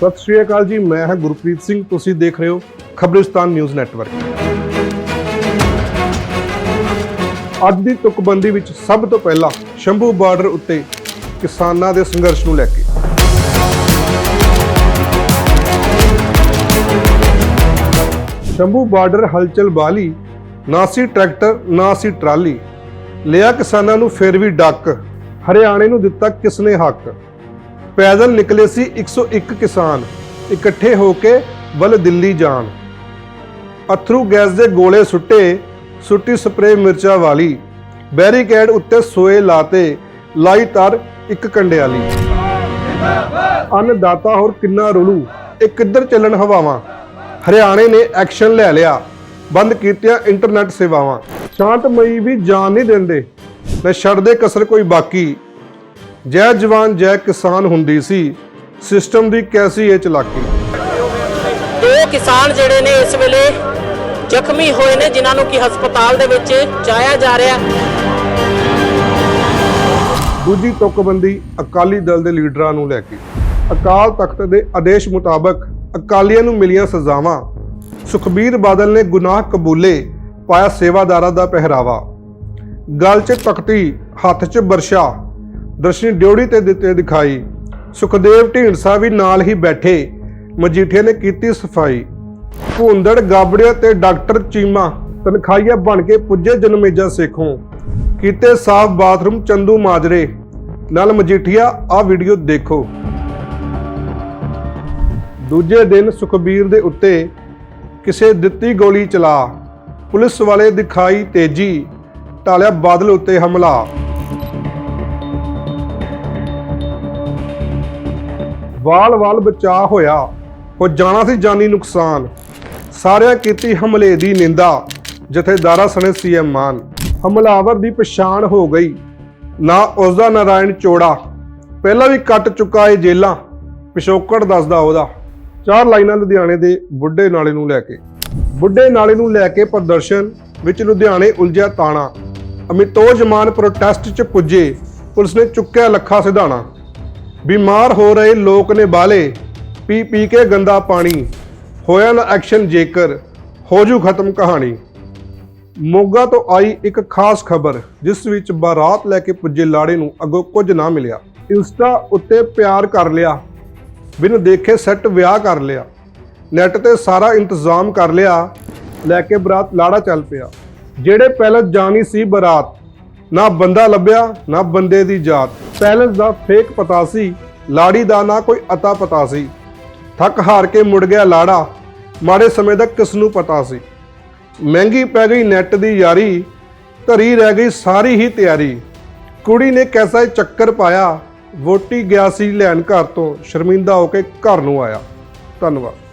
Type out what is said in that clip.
ਸਤਿ ਸ਼੍ਰੀ ਅਕਾਲ ਜੀ, ਮੈਂ ਹਾਂ ਗੁਰਪ੍ਰੀਤ ਸਿੰਘ, ਤੁਸੀਂ ਦੇਖ ਰਹੇ ਹੋ ਖਬਰਿਸਤਾਨ ਨਿਊਜ਼ ਨੈਟਵਰਕ। ਅੱਜ ਦੀ ਤੁਕਬੰਦੀ ਵਿੱਚ ਸਭ ਤੋਂ ਪਹਿਲਾਂ ਸ਼ੰਭੂ ਬਾਰਡਰ ਉੱਤੇ ਕਿਸਾਨਾਂ ਦੇ ਸੰਘਰਸ਼ ਨੂੰ ਲੈ ਕੇ। ਸ਼ੰਭੂ ਬਾਰਡਰ ਹਲਚਲ ਬਾਲੀ ਨਾ ਸੀ ਟਰੈਕਟਰ, ਨਾ ਸੀ ਟਰਾਲੀ, ਲਿਆ ਕਿਸਾਨਾਂ ਨੂੰ ਫਿਰ ਵੀ ਡੱਕ, ਹਰਿਆਣੇ ਨੂੰ ਦਿੱਤਾ ਕਿਸਨੇ ਹੱਕ? ਪੈਦਲ ਨਿਕਲੇ ਸੀ 101 ਕਿਸਾਨ, ਇਕੱਠੇ ਹੋ ਕੇ ਵੱਲ ਦਿੱਲੀ ਜਾਣ। ਅਥਰੂ ਗੈਸ ਦੇ ਗੋਲੇ ਸੁੱਟੇ, ਸੁੱਟੀ ਸਪਰੇ ਮਿਰਚਾਂ ਵਾਲੀ, ਬੈਰੀਕੇਡ ਉੱਤੇ ਸੋਏ ਲਾਤੇ, ਲਾਈ ਤਰ ਇੱਕ ਕੰਡਿਆਲੀ। ਅੰਨਦਾਤਾ ਹੋਰ ਕਿੰਨਾ ਰੁਲੂ, ਇਹ ਕਿੱਧਰ ਚੱਲਣ ਹਵਾਵਾਂ? ਹਰਿਆਣੇ ਨੇ ਐਕਸ਼ਨ ਲੈ ਲਿਆ, ਬੰਦ ਕੀਤੀਆਂ ਇੰਟਰਨੈਟ ਸੇਵਾਵਾਂ। ਸ਼ਾਂਤਮਈ ਵੀ ਜਾਨ ਨਹੀਂ ਦਿੰਦੇ। ਨਾ ਛੱਡਦੇ ਕਸਰ ਕੋਈ ਬਾਕੀ। ਜੈ ਜਵਾਨ ਜੈ ਕਿਸਾਨ ਹੁੰਦੀ ਸੀ। ਸਿਸਟਮ ਦੀ ਕੈਸੀ ਇਹ ਚਲਾਕੀ? ਦੋ ਕਿਸਾਨ ਜਿਹੜੇ ਨੇ ਇਸ ਵੇਲੇ ਜ਼ਖਮੀ ਹੋਏ ਨੇ ਜਿਨ੍ਹਾਂ ਨੂੰ ਕਿ ਹਸਪਤਾਲ ਦੇ ਵਿੱਚ ਜਾਇਆ ਜਾ ਰਿਹਾ ਦੂਜੀ ਤੁਕਬੰਦੀ ਅਕਾਲੀ ਦਲ ਦੇ ਲੀਡਰਾਂ ਨੂੰ ਲੈ ਕੇ। ਅਕਾਲ ਤਖਤ ਦੇ ਆਦੇਸ਼ ਮੁਤਾਬਕ ਅਕਾਲੀਆਂ ਨੂੰ ਮਿਲੀਆਂ ਸਜ਼ਾਵਾਂ। ਸੁਖਬੀਰ ਬਾਦਲ ਨੇ ਗੁਨਾਹ ਕਬੂਲੇ ਪਾਇਆ ਸੇਵਾਦਾਰਾਂ ਦਾ ਪਹਿਰਾਵਾ। ਗਲ 'ਚ ਤਖਤੀ ਹੱਥ 'ਚ ਬਰਸ਼ਾ। ਦਰਸ਼ਨੀ ਡਿਉੜੀ ਤੇ ਦਿੱਤੇ ਦਿਖਾਈ। ਸੁਖਦੇਵ ਢੀਂਡਸਾ ਵੀ ਨਾਲ ਹੀ ਬੈਠੇ। ਮਜੀਠੀਆ ਨੇ ਕੀਤੀ ਸਫ਼ਾਈ। ਭੁੰਦੜ, ਗਾਬੜਿਆ ਤੇ ਡਾਕਟਰ ਚੀਮਾ ਤਨਖਾਹੀਆ ਬਣ ਕੇ ਪੁੱਜੇ ਜਨਮੇਜਾ ਸੇਖੋਂ। ਕੀਤੇ ਸਾਫ਼ ਬਾਥਰੂਮ, ਚੰਦੂ ਮਾਜਰੇ। ਨਾਲ ਮਜੀਠੀਆ, ਆ ਵੀਡੀਓ ਦੇਖੋ। ਦੂਜੇ ਦਿਨ ਸੁਖਬੀਰ ਦੇ ਉੱਤੇ ਕਿਸੇ ਦਿੱਤੀ ਗੋਲੀ ਚਲਾ। ਪੁਲਿਸ ਵਾਲੇ ਦਿਖਾਈ ਤੇਜੀ ਟਾਲਿਆ ਬਾਦਲ ਉੱਤੇ ਹਮਲਾ। ਵਾਲ-ਵਾਲ ਬਚਾ ਹੋਇਆ ਹੋ ਜਾਣਾ ਸੀ ਜਾਨੀ ਨੁਕਸਾਨ। ਸਾਰਿਆਂ ਕੀਤੀ ਹਮਲੇ ਦੀ ਨਿੰਦਾ ਜਥੇਦਾਰਾ ਸਣੇ ਸੀਐਮ ਮਾਨ। ਹਮਲਾਵਰ ਦੀ ਪਛਾਣ ਹੋ ਗਈ। ਨਾ ਉਸਦਾ ਨਾਰਾਇਣ ਚੋੜਾ। ਪਹਿਲਾਂ ਵੀ ਕੱਟ ਚੁੱਕਾ ਏ ਜੇਲਾਂ। ਪਿਸ਼ੋਕੜ ਦੱਸਦਾ ਉਹਦਾ। ਚਾਰ ਲਾਈਨਾਂ ਲੁਧਿਆਣੇ ਦੇ ਬੁੱਢੇ ਨਾਲੇ ਨੂੰ ਲੈ ਕੇ। ਬੁੱਢੇ ਨਾਲੇ ਨੂੰ ਲੈ ਕੇ ਪ੍ਰਦਰਸ਼ਨ ਵਿੱਚ ਲੁਧਿਆਣੇ ਉਲਝਿਆ ਤਾਣਾ। ਅਮਿਤੋਜ ਮਾਨ ਪ੍ਰੋਟੈਸਟ 'ਚ ਪੁੱਜੇ। ਪੁਲਿਸ ਨੇ ਚੁੱਕਿਆ ਲੱਖਾ ਸਿਧਾਣਾ। ਬਿਮਾਰ ਹੋ ਰਹੇ ਲੋਕ ਨੇ ਬਾਲੇ। ਪੀ ਪੀ ਕੇ ਗੰਦਾ ਪਾਣੀ। ਹੋਇਆ ਨਾ ਐਕਸ਼ਨ ਜੇਕਰ। ਹੋ ਜੂ ਖਤਮ ਕਹਾਣੀ। ਮੋਗਾ ਤੋਂ ਆਈ ਇੱਕ ਖਾਸ ਖਬਰ, ਜਿਸ ਵਿੱਚ ਬਾਰਾਤ ਲੈ ਕੇ ਪੁੱਜੇ ਲਾੜੇ ਨੂੰ ਅੱਗੋਂ ਕੁਝ ਨਾ ਮਿਲਿਆ। ਇੰਸਟਾ ਉੱਤੇ ਪਿਆਰ ਕਰ ਲਿਆ। ਬਿਨ ਦੇਖੇ ਸੈੱਟ ਵਿਆਹ ਕਰ ਲਿਆ। ਨੈਟ ਤੇ ਸਾਰਾ ਇੰਤਜ਼ਾਮ ਕਰ ਲਿਆ। ਲੈ ਕੇ ਬਰਾਤ ਲਾੜਾ ਚੱਲ ਪਿਆ। ਜਿਹੜੇ ਪਹਿਲਾਂ ਜਾਣੀ ਸੀ ਬਰਾਤ, ਨਾ ਬੰਦਾ ਲੱਭਿਆ, ਨਾ ਬੰਦੇ ਦੀ ਜਾਤ। ਪੈਲਸ ਦਾ ਫੇਕ ਪਤਾ ਸੀ, ਲਾੜੀ ਦਾ ਨਾ ਕੋਈ ਅਤਾ ਪਤਾ ਸੀ। ਥੱਕ ਹਾਰ ਕੇ ਮੁੜ ਗਿਆ ਲਾੜਾ, ਮਾੜੇ ਸਮੇਂ ਦਾ ਕਿਸ ਨੂੰ ਪਤਾ ਸੀ। ਮਹਿੰਗੀ ਪੈ ਗਈ ਨੈਟ ਦੀ ਯਾਰੀ, ਧਰੀ ਰਹਿ ਗਈ ਸਾਰੀ ਹੀ ਤਿਆਰੀ। ਕੁੜੀ ਨੇ ਕੈਸਾ ਚੱਕਰ ਪਾਇਆ, ਵੋਟੀ ਗਿਆ ਸੀ ਲੈਣ ਘਰ ਤੋਂ, ਸ਼ਰਮਿੰਦਾ ਹੋ ਕੇ ਘਰ ਨੂੰ ਆਇਆ। ਧੰਨਵਾਦ।